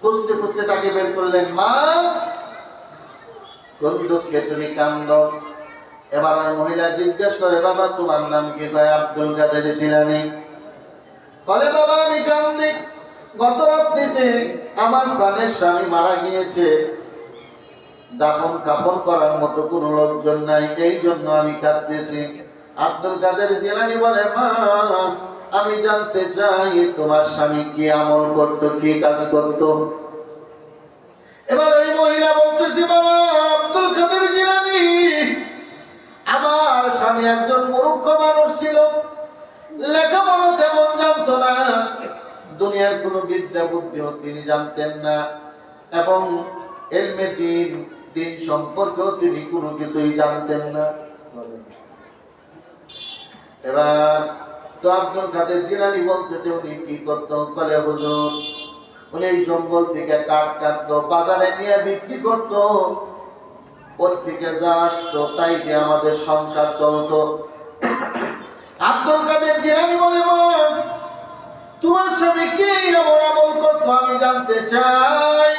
পুষতে পুষতে তাকে বের করলেন মা। কোন তুমি কান্দ? এবার ওই মহিলা জিজ্ঞেস করে, বাবা, তোমার নাম কি? কয়, আব্দুল কাদের জিলানি। বলে, বাবা, আমি কান্দি। গত রাত্রিতে আমার প্রাণের স্বামী মারা গিয়েছে। দাফন কাফন করার মতো কোনো লোকজন নাই এই জন্য আমি কাঁদতেছি। আব্দুল কাদের জিলানি বলে, মা আমি জানতে চাই, তোমার স্বামী কি আমল করত, কি কাজ করত? এবার ওই মহিলা বলতেছি, বাবা, আব্দুল কাদের জিলানি, আমার স্বামী একজন মূর্খ মানুষ ছিল। লেখাপড়া তেমন জানতো না। দুনিয়ার কোনো বিদ্যা বুদ্ধিও তিনি জানতেন না এবং এলমে দিন দিন সম্পর্কেও তিনি কোনো কিছুই জানতেন না। এবার তো আব্দুল কাদের জিলানি বলতেছে, উনি কি করতো? বলে, হুজুর, উনি জঙ্গল থেকে কাঠ কাটতো, বাজারে নিয়ে বিক্রি করতো। ওর থেকে যা আসতো, তাই দিয়ে আমাদের সংসার আব্দুল কাদের জিলানি বলে তোমার স্বামী কি এমন আমল করতো আমি জানতে চাই?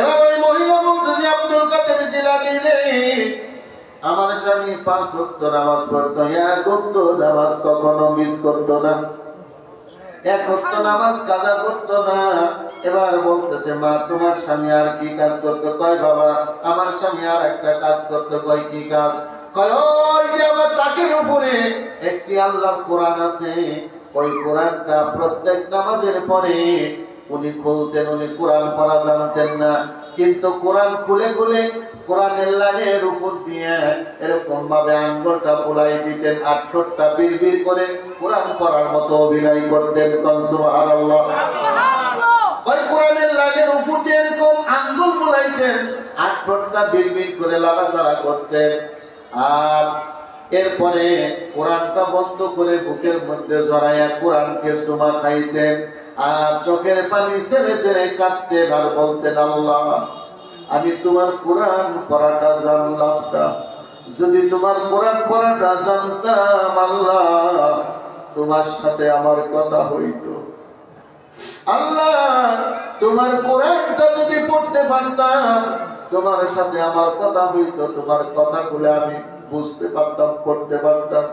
এবার ওই মহিলা বলতেছে, আব্দুল কাদের জিলানি রে আমার স্বামী পাঁচ ওয়াক্ত নামাজ পড়তো। এক ওয়াক্ত নামাজ কখনো মিস করতো না। এক ওয়াক্ত নামাজ কাজা করতো না। এবার বলতেছে, মা, তোমার স্বামী আর কি কাজ করতো? কয়, বাবা, আমার স্বামী আর একটা কাজ করতো। কয়, কি কাজ? আমার উপরে একটি আল্লাহর কোরআন আছে। ওই কোরআনটা প্রত্যেক নামাজের পরে উনি খুলতেন উনি কোরআন পড়া জানতেন না। কিন্তু কোরআন খুলে খুলে কোরআনের লাইনের উপর দিয়ে এরকম ভাবে আঙ্গুলটা বুলাই দিতেন আটটা বিড় করে কোরআন পড়ার মতো অভিনয় করতেন। সুবহানাল্লাহ। ওই কোরআনের লাইনের উপর দিয়ে এরকম আঙ্গুল বিড় করে লাগাছাড়া করতেন। আর এরপরে কোরআনটা বন্ধ করে বুকের মধ্যে জড়াইয়া কোরআনকে সুমা খাইতেন। আর চোখের পানি ছেড়ে ছেড়ে কাঁদতেন আর বলতেন আল্লাহ আমি তোমার কোরআন পড়াটা জানলাম না। যদি তোমার কোরআন পড়াটা জানতাম আল্লাহ, তোমার সাথে আমার কথা হইতো। আল্লাহ, তোমার কোরআনটা যদি পড়তে পারতাম, তোমার সাথে আমার কথা হইতো, তোমার কথাগুলো আমি বুঝতে পারতাম, পড়তে পারতাম।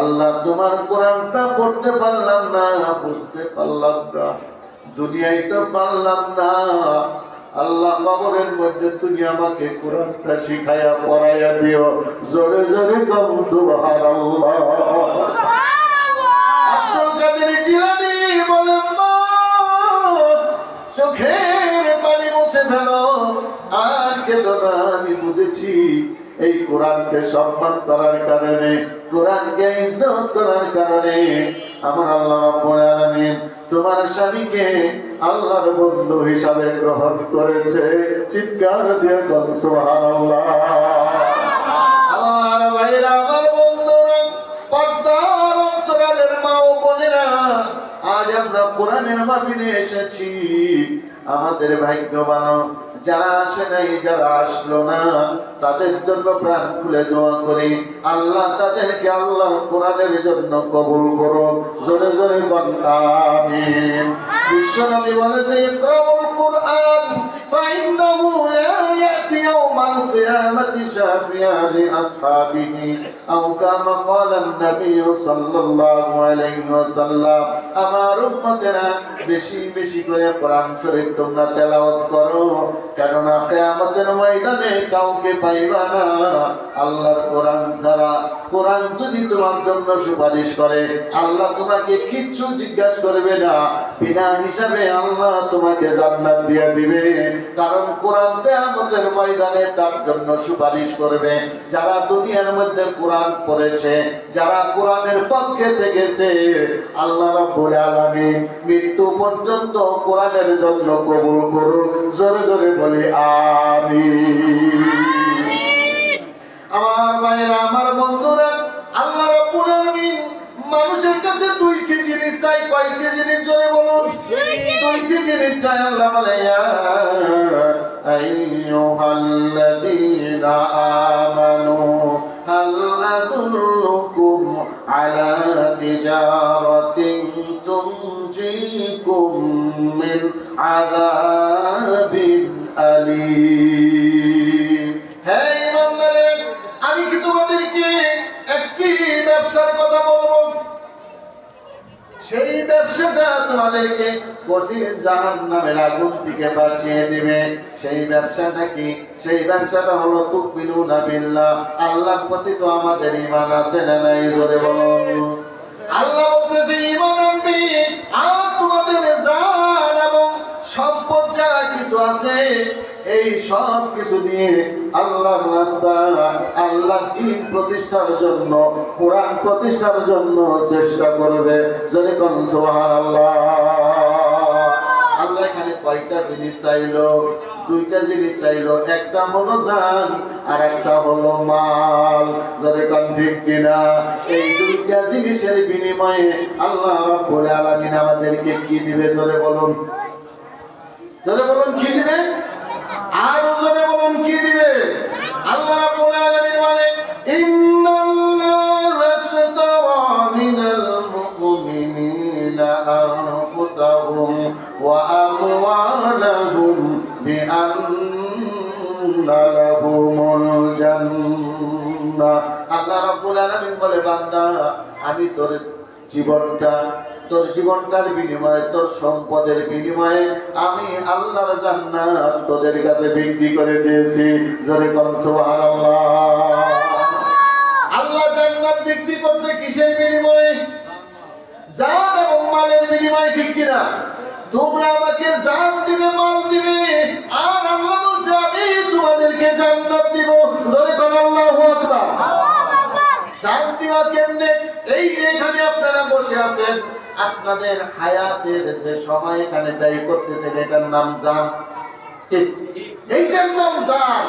আল্লাহ তোমার কোরআনটা পড়তে পারলাম না বুঝতে পারলাম না। দুনিয়ায় তো পারলাম না। আল্লাহ কবরের মধ্যে তুমি আমাকে কোরআনটা শিখাইয়া পড়াইয়া দিও। জোরে জোরে কম সুবহানাল্লাহ। আব্দুল কাদের জিলানি বলেন চোখের পানি মুছে ফেলো। আর কেঁদো না আমি বুঝেছি এই কোরআনকে সম্মান করার কারণে। কোরআনকে ইজ্জত করার কারণে আমার আল্লাহ রাব্বুল আলামিন তোমার স্বামীকে আল্লাহর বন্ধু হিসাবে গ্রহণ করেছে। চিৎকার দিয়ে বল, সুবহানাল্লাহ। আমার ভাইরা, আমার বন্ধুরা, পর্দার অন্তরালের মা ও বোনেরা, আজ আমরা কোরআনের মাহফিলে এসেছি। আমাদের ভাগ্যবান যারা আসে নাই, যারা আসলো না, তাদের জন্য প্রাণ খুলে দোয়া করি। আল্লাহ তাদেরকে আল্লাহ কোরআনের জন্য কবুল করো জোরে জোরে বন্ধামি বিশ্বনবী বলেছে, ইকরাউল কোরআন ফাইন্নাহু লা ইয়াতি ইয়াউমাল কিয়ামাতি শাফিআ লিআসহাবিহি আও কামা ক্বালা النبي সাল্লাল্লাহু আলাইহি ওয়াসাল্লাম আমার উম্মতেরা বেশি বেশি করে কোরআন শরীফ তোমরা তেলাওয়াত করো কেননা কিয়ামতের ময়দানে কাউকে পাইবা না আল্লাহর কোরআন ছাড়া কোরআন যদি তোমার জন্য সুপারিশ করে আল্লাহ তোমাকে কিচ্ছু জিজ্ঞাসা করবে না বিনা হিসাবে আল্লাহ তোমাকে জান্নাত দিয়ে দিবে কারণ কোরআন কিয়ামতের ময়দানে তার জন্য সুপারিশ করবে। যারা দুনিয়ার মধ্যে কোরআন পড়েছে যারা কোরআনের পক্ষে থেকেছে আল্লাহ রাব্বুল আলামিন মৃত্যু পর্যন্ত কোরআনের জন্য কবুল করুন জোরে জোরে বলি আমিন। আমার ভাইরা আমার বন্ধুরা আল্লাহ রাব্বুল আলামিন মানুষের কাছে দুইটি জিনিস চাই। কয়টি জিনিস জোরে বলুন? দুইটি। জিনিস চাই আল্লাহ বলে ইয়া আইয়ুহাল্লাযীনা আমানু হাল আদুল্লুকুম আলা তিজারাতিন তুনজিকুম মিন عذاب أليم হ্যাঁ ইমানদারের আমি কি তোমাদেরকে একটি ব্যবসার কথা বলবো সেই ব্যবসাটা তোমাদেরকে কঠিন জাহান নামের আগুন থেকে বাঁচিয়ে দিবে। সেই ব্যবসাটা কি? সেই ব্যবসাটা হলো তুকবিনু না বিল্লা আল্লাহর প্রতি তো আমাদের ইমান আছে না নাই? জোরে বলো আল্লাহ বলতেছে ইমান আনবি। আর তোমাদের এবং সম্পদ যা কিছু আছে, এই সব কিছু দিয়ে আল্লাহ আল্লাহ দিন প্রতিষ্ঠার জন্য, কোরআন প্রতিষ্ঠার জন্য চেষ্টা করবে। যদি আল্লাহ এখানে কয়টা জিনিস চাইলো? দুইটা জিনিস চাইলো। একটা হলো জান, আর একটা হলো মাল। যারে কান কিনা? এই দুইটা জিনিসের বিনিময়ে আল্লাহ রাব্বুল আলামিন আমাদেরকে কি দিবে? জোরে বলুন। জোরে বলুন কি দিবে? আর জোরে বলুন কি দিবে? আল্লাহ রাব্বুল আলামিন বলে ইন্নাল্লাহা আশতারা মিনাল মুমিনিনা আনফুসাহুম ওয়া আমওয়ালাহুম বিআন্না লাহুমুল জান্নাহ. আল্লাহ রাব্বুল আলামিন বলে, বান্দা, আমি তোর জীবনটা তোর জীবনটার বিনিময়ে তোর সম্পদের বিনিময়ে আমি আল্লাহর জান্নাত তোদের কাছে বিক্রি করে দিয়েছি। জোরে কোন সুবহানাল্লাহ। আল্লাহ জান্নাত বিক্রি করছে কিসের বিনিময়ে? জান এবং মালের বিনিময়ে ঠিক কিনা? তোমরা আমাকে জান দিবে মাল দিবে আর আল্লাহ বলছে আমি তোমাদেরকে জান্নাত দিব। জোরে কোন আল্লাহু আকবার। জান দেওয়া কেমনে? এই এখানে আপনারা বসে আছেন। আপনাদের হায়াতের যে সময় এখানে ব্যয় করতেছে এটার নাম জান। এইটার নাম জান।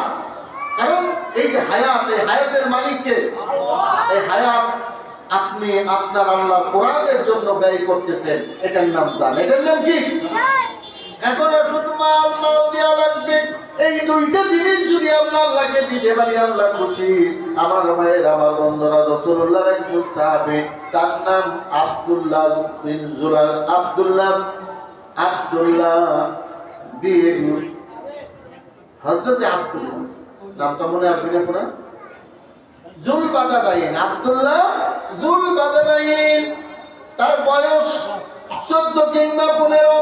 কারণ এই যে হায়াত, এই হায়াতের মালিককে, এই হায়াত আপনি আপনার আল্লাহ কোরআনের জন্য ব্যয় করতেছেন, এটার নাম জান। এটার নাম কি? এখন শুধু মাল মাল দেওয়া লাগবে। এই দুইটা জিনিস যদি আমরা আল্লাহকে দিতে পারি, আল্লাহ খুশি। আমার ভাইয়ের, আমার বন্ধুরা রসুল্লাহ একজন সাহাবে, তার নাম আব্দুল্লাহ বিন জুলাল আব্দুল্লাহ বিন হজরত নামটা মনে আসবে না পুরা Zul Bijadain Abdullah Zul Bijadain তার বয়স চোদ্দ কিংবা পনেরো।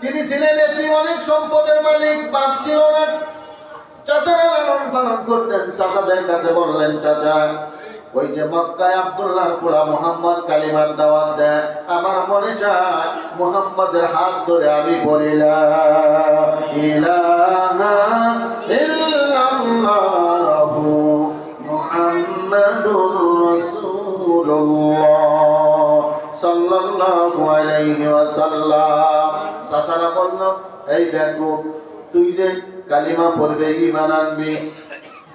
তিনি ছিলেন একটি অনেক সম্পদের মালিক, বাপ ছিল না। চাচারা লালন পালন করতেন। চাচাদের কাছে বললেন, চাচা, ওই যে মক্কায় আব্দুল্লাহর পোলা মোহাম্মদ কালিমার দাওয়াত দেয়, আমার মনে চায় মোহাম্মদের হাত ধরে আমি বলি, লা ইলাহা ইল্লাল্লাহু মুহাম্মাদুর রাসূলুল্লাহ সাল্লাল্লাহু আলাইহি ওয়াসাল্লাম। চাচারা বলল এই দেখো তুই যে কালিমা পড়বে ঈমান আনবি,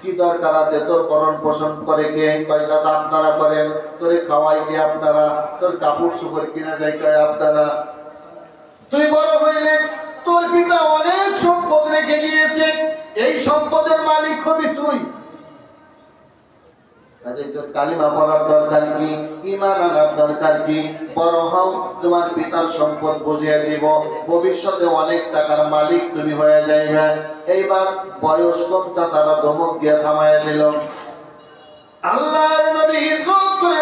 কি দরকার আছে? তোর করণ পোষণ করে কে? পয়সা আপনারা করেন, তোর খাওয়াই কে আপনারা? তোর কাপড় চোপড় কিনে দেয় কে আপনারা? তুই বড় হইলে, তোর পিতা অনেক সম্পদ রেখে গিয়েছে। এই সম্পদের মালিক হবি তুই। দরকার কি? ইমান দরকার কি? পিতার সম্পদ বুঝিয়ে দিব। ভবিষ্যতে অনেক টাকার মালিক তুমি হয়ে যাইবে। এইবার বয়স কম, চাচারা ধমক দিয়ে থামাইয়া দিল। হিজরত করে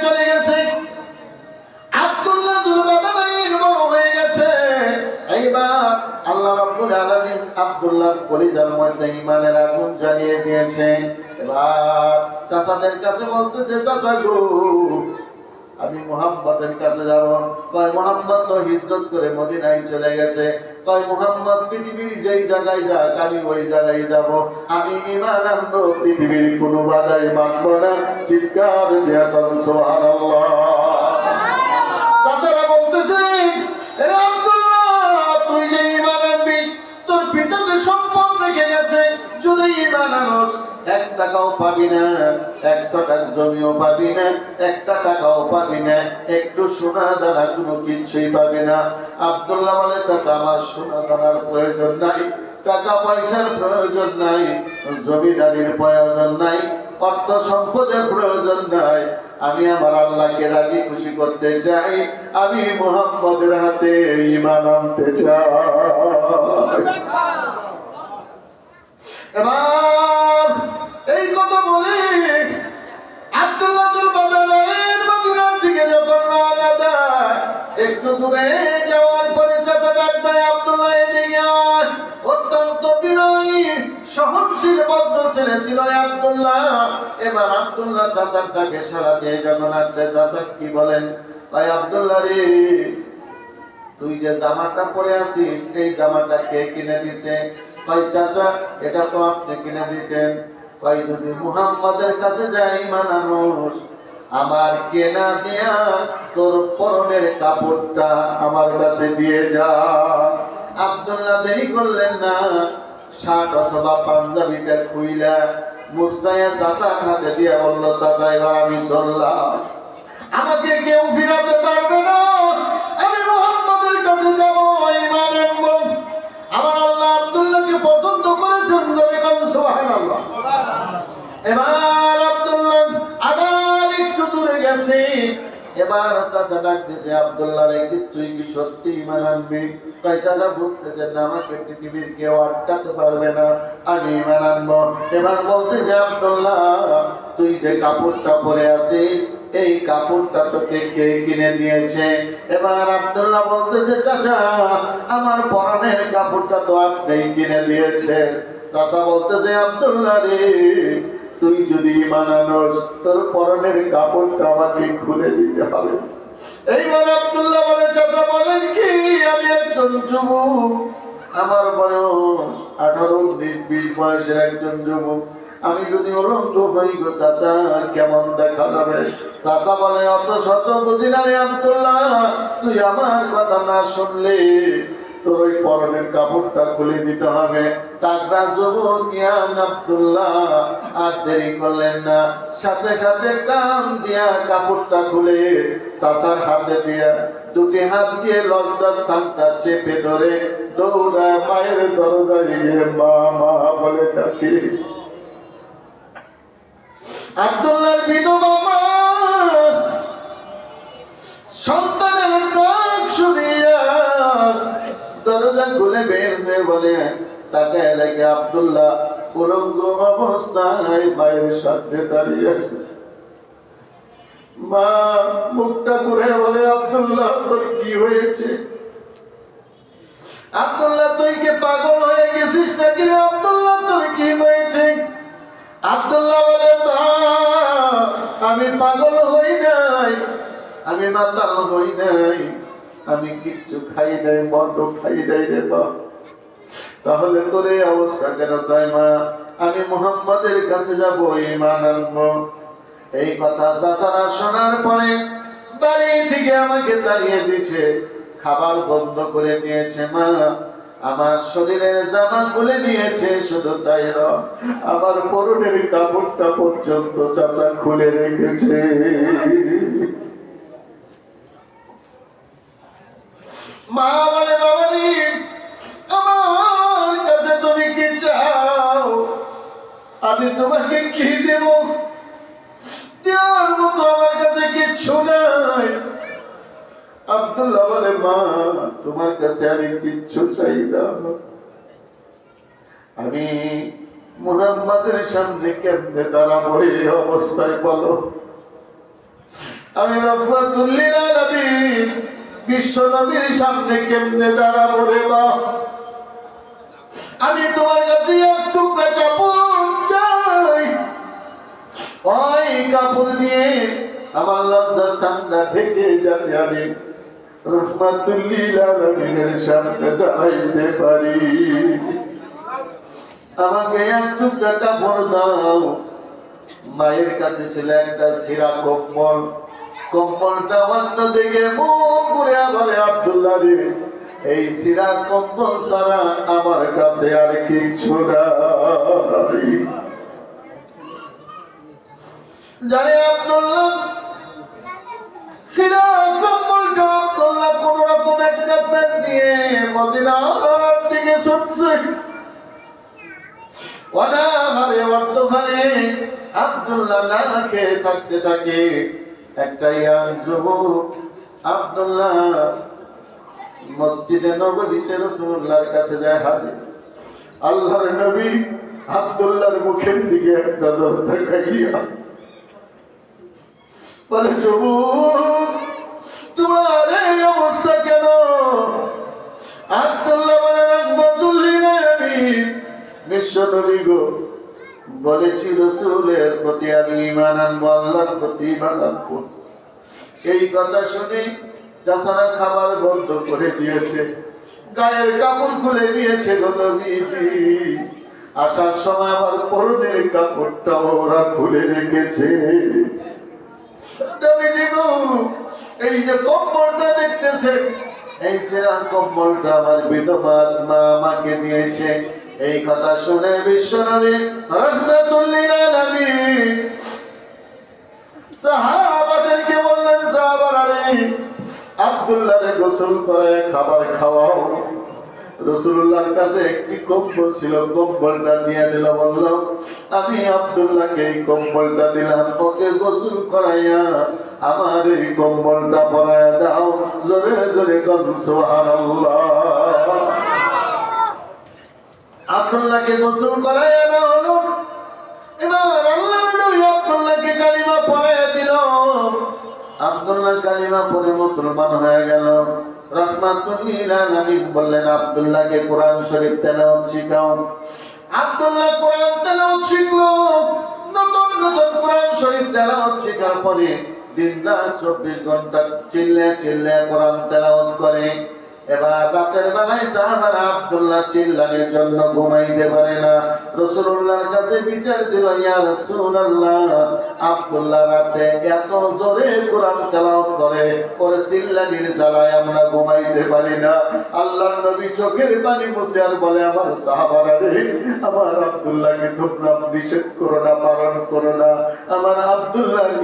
চলে গেছে। আব্দুল্লাহ হয়ে গেছে। এইবার আল্লাহ রাব্বুল আলামিন আব্দুল্লাহ কলিজার মধ্যে ঈমানের আগুন জ্বালিয়ে দিয়েছে এবার চাচাদের কাছে বলতেছে চাচা গো আমি মোহাম্মদের কাছে যাব। কয় মোহাম্মদ তো হিজরত করে মদিনায় চলে গেছে। কয় মোহাম্মদ পৃথিবীর যেই জায়গায় যাক আমি ওই জায়গায় যাব। আমি ইমান আনব পৃথিবীর কোনো বাধায় মানব না। চিৎকার দেয়া কর সুবহানাল্লাহ। চাচারা বলতেছে "এ তোর যে সম্পদ রেখে গেছে, যদি বানানোস এক টাকাও পাবি না একশো টাকা জমিও পাবি না একটা টাকাও পাবি না একটু সোনা দানা কোনো কিছুই পাবি না। আব্দুল্লাহ বলে চাচা আমার সোনা দানার প্রয়োজন নাই টাকা পয়সার প্রয়োজন নাই জমিদারির প্রয়োজন নাই অর্থ সম্পদের প্রয়োজন নাই। আমি আমার আল্লাহকে রাজি খুশি করতে চাই আমি মোহাম্মদের হাতে ইমান আনতে চাই। এবার এই কথা বলে আব্দুল্লাহ বাদালের মদিনার দিকে যখন রওনা দেয়, একটু দূরে যাওয়ার পরে চাচা দেয় আব্দুল্লাহ এদিকে অত্যন্ত বিনয়ী, সহনশীল ভদ্র ছেলে ছিল আব্দুল্লাহ। এবার আব্দুল্লাহ চাচার ডাকে সারা দিয়ে যখন আসছে চাচা কি বলেন? ভাই আব্দুল্লাহ রে তুই যে জামাটা পরে আছিস এই জামাটা কে কিনে দিছে? ভাই চাচা, এটা তো আপনি কিনে দিছেন। ভাই যদি মুহাম্মাদের কাছে যাই, মানানোস, আমার কেনা দেয়া তোর পরনের কাপড়টা আমার কাছে দিয়ে যা। আব্দুল্লাহ দেরি করলেন না, শার্ট অথবা পাঞ্জাবিটা খুইলা মুস্তায়া চাচা হাতে দিয়ে বলল, চাচা, এবার আমি চললাম। আমাকে কেউ ফিরাতে পারবে না। আমি পছন্দ করেছেন জোরে আব্দুল্লাহ আবার একটু দূরে গেছে। এবার চাচা ডাক দিছে আব্দুল্লাহ রে তুই কি সত্যি ইমান আনবি? তাই চাচা বুঝতেছে না, আমাকে পৃথিবীর কেউ পারবে না, আমি ইমান আনব। এবার বলতে যে আব্দুল্লাহ, তুই যে কাপড়টা পরে আছিস এই কাপড়টা তোকে কে কিনে দিয়েছে এবার আব্দুল্লাহ বলতেছে, চাচা, আমার পরনের কাপড়টা তো আপনি কিনে দিয়েছেন চাচা বলতেছে, আব্দুল্লাহ রে, তুই যদি মানানোস তোর পরনের কাপড়টা আমাকে খুলে দিতে হবে। এইবার আব্দুল্লাহ বলে, চাচা, বলেন কি, আমি একজন যুবক। আমার বয়স আঠারো, উনিশ, বিশ বয়সের একজন যুবক। আমি যদি অলঙ্গ হই গো চাচা, কেমন দেখা যাবে? চাচা বলে, অত শত বুঝি না রে তুই আমার কথা না শুনলে তোর ওই পরনের কাপড়টা খুলে দিতে হবে। তাকরা আব্দুল্লাহ, আর দেরি করলেন না। সাথে সাথে টান দিয়া কাপড়টা খুলে চাচার হাতে দিয়া দুটি হাত দিয়ে লজ্জা স্থানটা চেপে ধরে দৌড়া মায়ের দরজায় মা মা, বলে ডাকে আব্দুল্লাহর বিধবা মা। সন্তানের ডাক শুনিয়া দরজা খুলে বের হয়ে বলে তাকে দেখে আব্দুল্লাহ উলঙ্গ অবস্থায় মায়ের সাথে দাঁড়িয়ে আছে। মা মুখটা ঘুরে বলে, আব্দুল্লাহ, তোর কি হয়েছে? আব্দুল্লাহ, তুই কি পাগল হয়ে গেছিস নাকি? আব্দুল্লাহ, তোর কি হয়েছে? আব্দুল্লাহ বলে আমি পাগল হই নাই, আমি মাতাল হই নাই, আমি কিচ্ছু খাই নাই, বন্ধ খাই নাই রে বা তাহলে তোর এই অবস্থা কেন তাই, মা? আমি মোহাম্মদের কাছে যাব ইমান আনব। এই কথা চাচারা শোনার পরে বাড়ি থেকে আমাকে দাঁড়িয়ে দিচ্ছে খাবার বন্ধ করে নিয়েছে মা। আমার শরীরের জামা খুলে নিয়েছে শুধু তাই আমার পরনের কাপড়টা পর্যন্ত চাচা খুলে রেখেছে। মা বলে বাবারি আমার কাছে তুমি কি চাও? আমি তোমাকে কি দেব? আমার কাছে কিচ্ছু নাই। আব্দুল্লাহ বলে, মা, তোমার কাছে আমি কিচ্ছু চাই না। আমি মুহাম্মাদের সামনে কেমনে দাঁড়াবো এই অবস্থায়, বলো। আমি রহমাতুল্লিল আলামিন বিশ্ব নবীর সামনে কেমনে দাঁড়াবো রে বা আমি তোমার কাছে এক টুকরা কাপড় চাই। ওই কাপড় দিয়ে আমার লজ্জা ঠান্ডা ঢেকে যাতে আমি। মায়ের কাছে ছিল একটা সিরা কম্বল। কম্বলটা অন্য দিকে মুখ করে এই সিরা কম্বল ছাড়া আমার কাছে আর কিছু নাই। জানে আব্দুল্লাহ সিরা কম্বলটা আব্দুল্লাহ না খেয়ে থাকতে থাকে। একটা ইয়াং যুবক আব্দুল্লাহ মসজিদে নবীতে রসুল্লাহর কাছে যায় হাজির। আল্লাহর নবী আব্দুল্লাহর মুখের দিকে এক নজর তাকাইয়া বলে, যুবক, তোমার এই অবস্থা কেন? আব্দুল্লাহ বলে বদুল্লিনা আমি। বিশ্ব নবী গো বলেছি রসুলের প্রতি আমি ইমান আনব প্রতি ইমান এই কথা শুনে চাষারা খাবার বন্ধ করে দিয়েছে। গায়ের কাপড় খুলে দিয়েছে গো আসার সময় আবার পরনের কাপড়টা ওরা খুলে রেখেছে। এই যে কম্বলটা দেখতেছেন, এই সেরা কম্বলটা আমার বিধবা মা আমাকে দিয়েছে। এই কথা শুনে বিশ্বনবী রহমাতুল্লিল আলামিন সাহাবাদেরকে বললেন সাহাবারা রে আব্দুল্লাহরে গোসল করে খাবার খাওয়াও। রসুল্লাহর কাছে একটি কম্বল ছিল, কম্বলটা দিয়ে দিল, বলল, আমি আব্দুল্লাহকে এই কম্বলটা দিলাম, ওকে গোসল করাইয়া আমার এই কম্বলটা পরাইয়া দাও। জোরে জোরে কম সুবহানাল্লাহ। আব্দুল্লাহকে গোসল করাইয়া দেওয়া হলো। এবার আল্লাহ নবী আব্দুল্লাহকে কালিমা পড়াইয়া দিল। আব্দুল্লাহ কালিমা পড়ে মুসলমান হয়ে গেল। রহমাতুল্লিল আলামিন বললেন, আব্দুল্লাহকে কোরআন শরীফ তেলাওয়াত শিখাও। আব্দুল্লাহ কোরআন তেলাওয়াত শিখলো। নতুন নতুন কোরআন শরীফ তেলাওয়াত শেখার পরে দিন রাত চব্বিশ ঘণ্টা চিল্লে চিল্লে কোরআন তেলাওয়াত করে। এবার রাতের বেলায় আব্দুল্লাহ চিল্লানের জন্য ঘুমাইতে পারে না। রসুল্লাহর কাছে বিচার দিল, ইয়া আব্দুল্লাহ রাতে এত জোরে কোরআন করে চিল্লানির আমরা ঘুমাইতে পারি না। নবী চোখের পানি মুছে আর বলে, আমার রে, আমার আব্দুল্লাহকে নিষেধ করো না, পালন করো না। আমার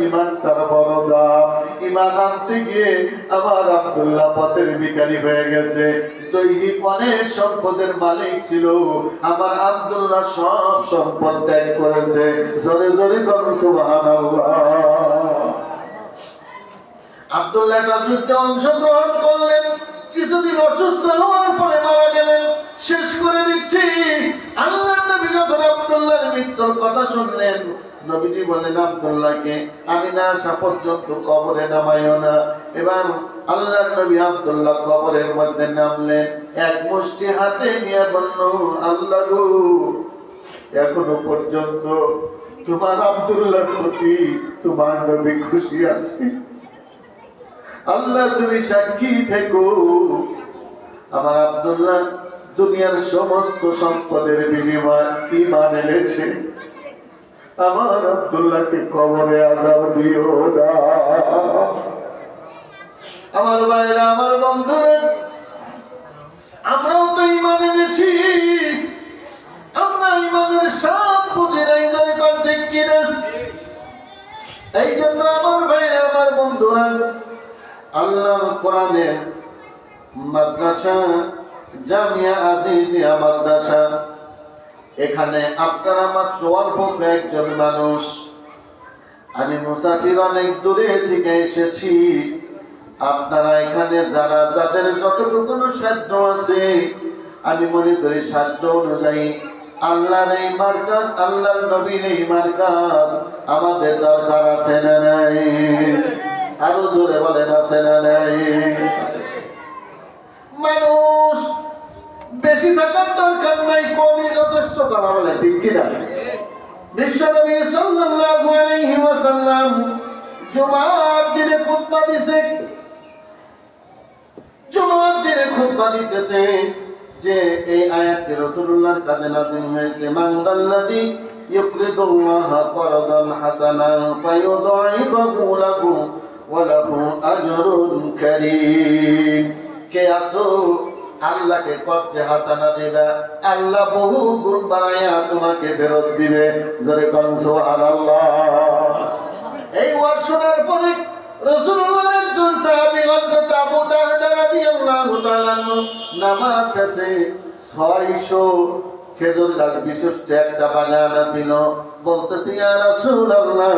ইমান তার বড় দাম। ইমান আনতে গিয়ে আমার আব্দুল্লাহ পথের ভিখারি হয়ে গেছে। দৈহিক অনেক সম্পদের মালিক ছিল। আমার আব্দুল্লাহ সব সম্পদ ত্যাগ করেছে। জোরে জোরে অংশগ্রহণ করলেন। কিছুদিন অসুস্থ হওয়ার পরে মারা গেলেন। শেষ করে দিচ্ছি। আল্লাহ নবী যখন আব্দুল্লাহর মৃত্যুর কথা শুনলেন নবীজি বললেন, আব্দুল্লাহকে আমি না আসা পর্যন্ত কবরে নামাইও না। এবার আল্লাহ নবী আব্দুল্লাহ কবরের মধ্যে নামলেন, এক মুষ্টি হাতে নিয়ে বলল, আল্লাহ এখনও পর্যন্ত তোমার আব্দুল্লাহর প্রতি তোমার নবী খুশি আছে। আল্লাহ তুমি সাক্ষী থেকো। আমার আব্দুল্লাহ দুনিয়ার সমস্ত সম্পদের বিনিময় ইমান এনেছে। আমার আব্দুল্লাহকে কবরে আজাব দিও না। আমার ভাইরা, আমার বন্ধুরা, আমরাও তো ইমান এনেছি। আমরা ইমানের সব বুঝি নাই জয় কর ঠিক কিনা। এই জন্য আমার ভাইরা, আমার বন্ধুরা, আল্লাহর কোরআনে মাদ্রাসা, জামিয়া আজিজিয়া মাদ্রাসা এখানে আপনারা মাত্র অল্প কয়েকজন মানুষ। আমি মুসাফির অনেক দূরে থেকে এসেছি। আপনারা এখানে যারা, যাদের যতটুকু সাধ্য আছে, আমি মনে করি সাধ্য অনুযায়ী আল্লাহর এই মার্কাজ, আল্লাহর নবীর এই মার্কাজ আমাদের দরকার আছে না নাই? আরও জোরে বলেন, আছে না নাই? মানুষ বেশি থাকার দরকার নাই, কমই যথেষ্ট কথা বলে ঠিক কিনা? বিশ্বনবী সাল্লাল্লাহু আলাইহি ওয়াসাল্লাম জুমার দিনে খুতবা দিছে। জুমার দিনে খুতবা দিতেছে যে এই আয়াতটি রাসূলুল্লাহর কাছে নাযিল হয়েছে। মান দাল্লাযী ইউকরিদুল্লাহ করদান হাসানা ফায়ুদাইফাহু লাহু ওয়া লাহু আজরুন কারীম। কে আসো আল্লাহকে করছে হাসানা দিবা। আল্লাহ বহু গুণ বানাইয়া তোমাকে ফেরত দিবে। জোরে কোন, সুবহানাল্লাহ। এই ওয়াজ শোনার পরে রাসূলুল্লাহর একজন সাহাবী হযরত আবু দারদা রাদিয়াল্লাহু নামাজ শেষে 600 খেজুর গাছ, বিশিষ্ট একটা বাগান ছিল। বলতেছি রাসূলুল্লাহ,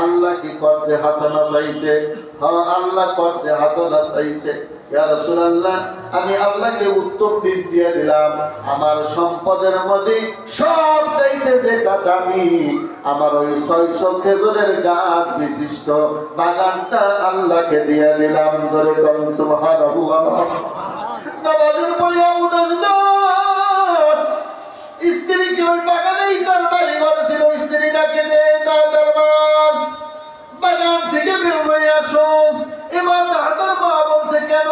আল্লাহ কি করছে হাসানা চাইছে? হ্যাঁ আল্লাহ করছে হাসানা চাইছে। রাসূলুল্লাহ আমি আল্লাহকে উত্তম দিন দিয়ে দিলাম, আমার সম্পদের মধ্যে সব চাইতে যে কাজ আমি, আমার ওই ছয়শো খেজুরের গাছ বিশিষ্ট বাগানটা আল্লাহকে দিয়ে দিলাম ধরে পরে স্ত্রীকে ওই বাগানেই তার বাড়ি ঘর ছিল স্ত্রীটাকে যে তার দরবার বাগান থেকে বের হয়ে আসো। এবার দাদার মা বলছে কেন?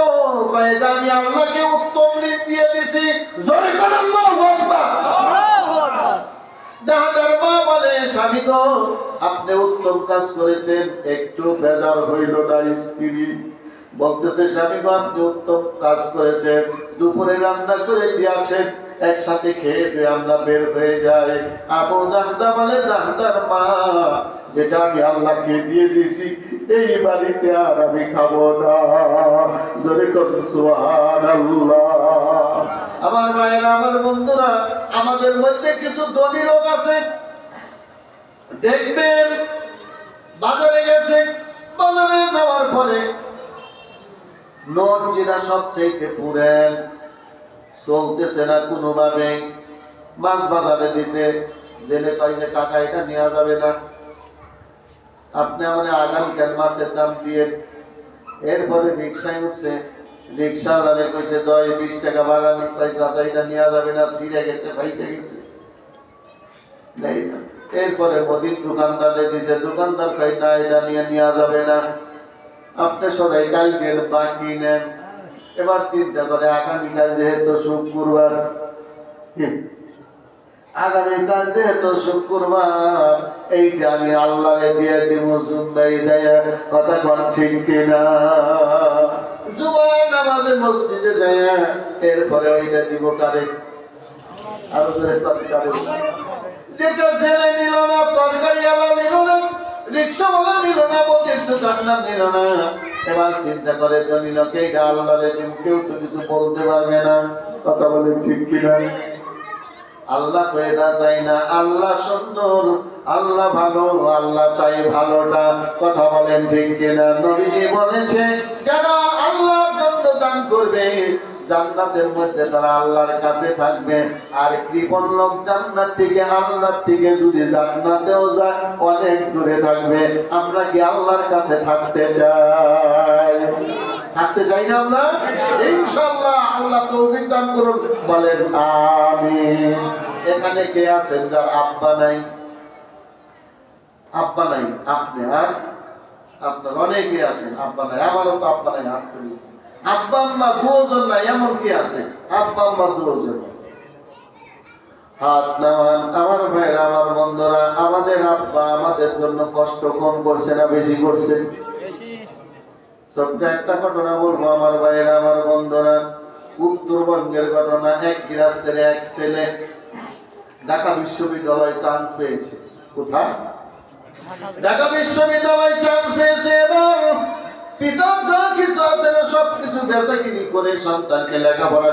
এটা আমি আল্লাহকে উত্তম ঋণ দিয়ে দিছি। জোরে করে আল্লাহু দাদার মা বলে স্বামী গো আপনি উত্তম কাজ করেছেন। একটু বেজার হইল না স্ত্রী। বলতেছে স্বামী গো আপনি উত্তম কাজ করেছেন। দুপুরে রান্না করেছি আসেন। একসাথে খেয়ে দিয়ে আমরা বের হয়ে যাই। আপু দাহদা বলে দাহদার মা, যেটা আমি আল্লাহকে দিয়ে দিছি এই বাড়িতে আর আমি খাব না। জোরে সুবহানাল্লাহ। আমার মায়েরা, আমার বন্ধুরা, আমাদের মধ্যে কিছু ধনী লোক আছে। দেখবেন, বাজারে গেছে, বাজারে যাওয়ার পরে নোট যেটা সবচেয়ে পুরেন। চলতেছে না কোনোভাবে মাছ বাজারে দিছে জেলে পাইলে টাকা এটা নেওয়া যাবে না আপনি আমাদের আগামীকাল মাছের দাম দিয়ে এরপরে রিক্সায় উঠছে রিক্সাওয়ালারে কইছে দশ বিশ টাকা বাড়ানি পয়সা আছে এটা নেওয়া যাবে না ছিঁড়ে গেছে ভাইটে গেছে নেই না। এরপরে মোদির দোকানদারে দিছে দোকানদার কই না এটা নিয়ে নেওয়া যাবে না আপনি সবাই কালকের বাকি নেন এবার চিন্তা করে, আগামীকাল যেহেতু শুক্রবার আগামীকাল যেহেতু শুক্রবার, এইটা আমি আল্লাহরে দিয়ে কথা কন ঠিক কিনা? মসজিদে যাইয়া, এরপরে ওইটা দিব কারে? আরও না না রিক্সাওয়ালা না না। এবার চিন্তা করে তো নিল কে গাল বলে কেউ তো কিছু বলতে পারবে না, কথা বলে ঠিক কিনা? আল্লাহ এটা চাই না? আল্লাহ সুন্দর, আল্লাহ ভালো, আল্লাহ চাই ভালোটা, কথা বলেন ঠিক কিনা? নবীজি বলেছে, যারা আল্লাহ দান করবে জান্নাতের মধ্যে তারা আল্লাহর কাছে থাকবে। আর কৃপণ লোক জান্নাত থেকে আল্লাহর থেকে যদি জান্নাতেও যায়, অনেক দূরে থাকবে। আমরা কি আল্লাহর কাছে থাকতে চাই? থাকতে চাই না আমরা? ইনশাআল্লাহ, আল্লাহ তৌফিক দান করুন। বলেন, আমিন। এখানে কে আছেন যার আব্বা নাই? আব্বা নাই, আপনি আর আপনার অনেকে আছেন। আব্বা নাই, আমারও তো আব্বা নাই তুলেছি আব্বা আম্মা দুজন এমন কি আছে? আব্বা আম্মা দুজন হাত নামান আমার ভাইরা আমার বন্ধুরা আমাদের আব্বা আমাদের জন্য কষ্ট কম করছে না বেশি করছে? ছোট্ট একটা ঘটনা বলব আমার ভাইয়েরা আমার বন্ধুরা। উত্তরবঙ্গের ঘটনা এক গৃহস্থের এক ছেলে ঢাকা বিশ্ববিদ্যালয় চান্স পেয়েছে। কোথায়? ঢাকা বিশ্ববিদ্যালয়। চান্স পেয়েছে এবার পিতার যা কিছু আছে সব কিছু বেচা কিনি করে সন্তানকে লেখাপড়া